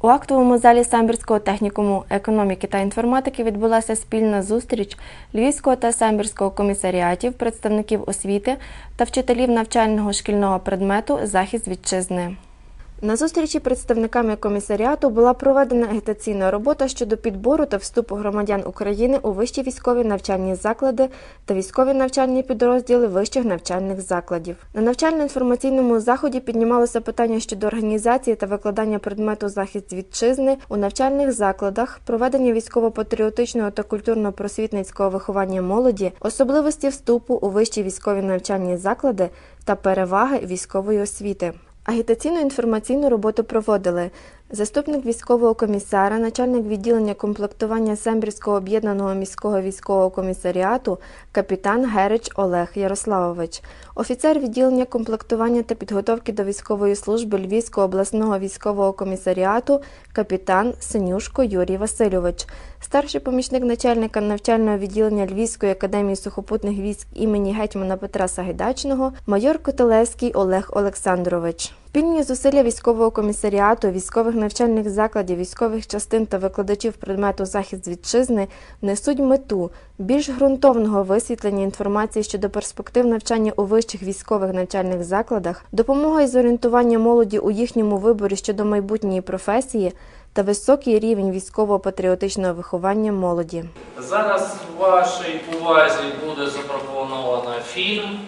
У актовому залі Самбірського технікуму економіки та інформатики відбулася спільна зустріч Львівського та Самбірського комісаріатів, представників освіти та вчителів навчального шкільного предмету Захист вітчизни. На зустрічі представниками комісаріату була проведена агітаційна робота щодо підбору та вступу громадян України у вищі військові навчальні заклади та військові навчальні підрозділи вищих навчальних закладів. На навчально-інформаційному заході піднімалося питання щодо організації та викладання предмету захист вітчизни у навчальних закладах, проведення військово-патріотичного та культурно-просвітницького виховання молоді, особливості вступу у вищі військові навчальні заклади та переваги військової освіти. Агітаційну інформаційну роботу проводили. Заступник військового комісара, начальник відділення комплектування Сембрівського об'єднаного міського військового комісаріату, капітан Герич Олег Ярославович, офіцер відділення комплектування та підготовки до військової служби Львівського обласного військового комісаріату, капітан Синюшко Юрій Васильович, старший помічник начальника навчального відділення Львівської академії сухопутних військ імені гетьмана Петра Сагайдачного, майор Котелевський Олег Олександрович. Спільні зусилля військового комісаріату, військових навчальних закладів, військових частин та викладачів предмету захист вітчизни несуть мету більш ґрунтовного висвітлення інформації щодо перспектив навчання у вищих військових навчальних закладах, допомога із орієнтування молоді у їхньому виборі щодо майбутньої професії та високий рівень військово-патріотичного виховання молоді. Зараз вашій увазі буде запропоновано фільм.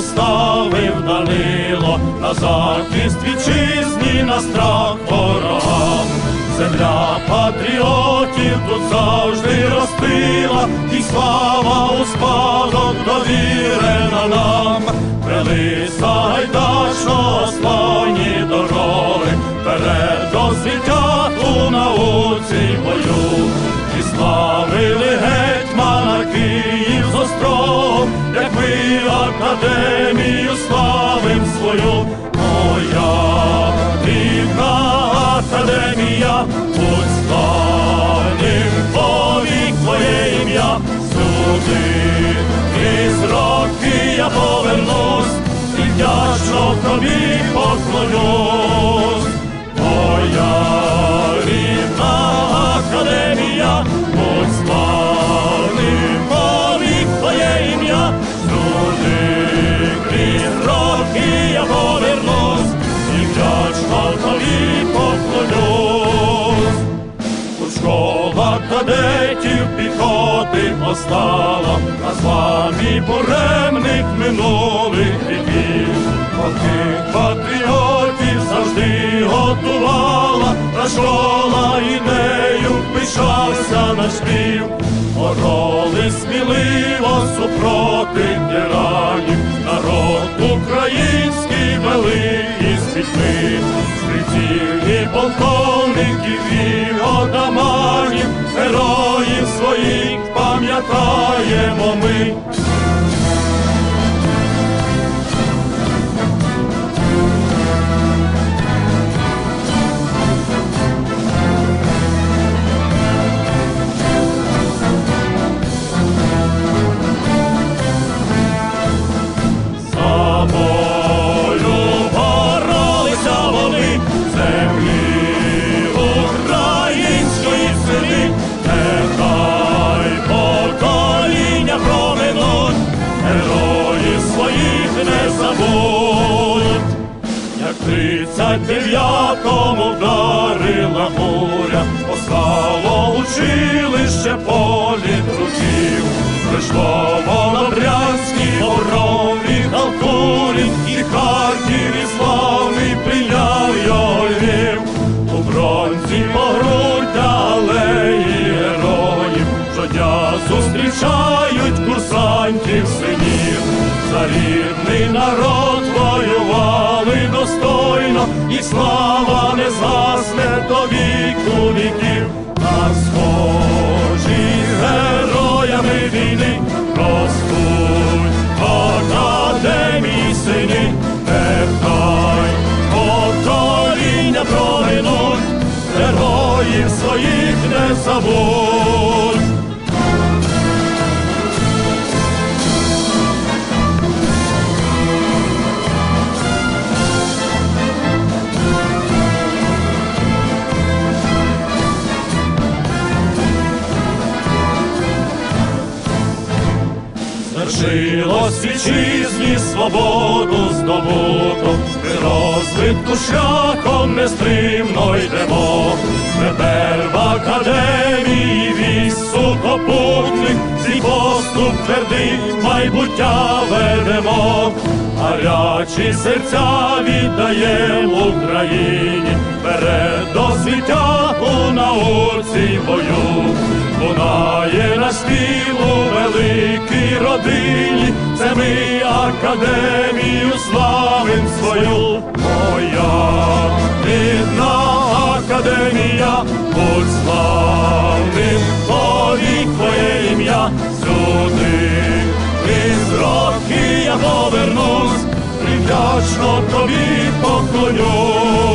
Поставив Данило на захист вітчизні на страх ворогам. Земля патріотів тут завжди ростила, і слава у спадок довірена нам. Вели сайдачно академію славим свою. Кадетів піхоти постала на славі буремних минулих віків. Таких патріотів завжди готувала, та школа ідею пишався наш Львів. Бороли сміливо супроти тиранів, народ український великий з дітьми, стрільців і полковників і отаманів, героїв своїх пам'ятаємо ми. Дев'ятому вдарила буря, послало училище політруків, прийшло Волобрянський, Боброві, Халтурін і Харків, і славний прийняв його Львів. У бронзі по грудь алеї героїв, щодня зустрічають курсантів синів, за рідний народ і слава не згасне до віку віків, на схожі героями війни ростуть академії сини, нехай покоління проминуть, героїв своїх не забудь. Звершилось вітчизні свободу здобуто, ми розвитку шляхом нестримно йдемо. Тепер в академії військ сухопутних, свій поступ твердий майбуття ведемо, гарячі серця віддаємо Україні, вперед до свіття у науці бою. Лунає наш спів у великій родині, це ми академію славим свою. Моя рідна академія, будь славним, повік твоє ім'я, сюди із роки я повернусь, і тобі поклонюсь.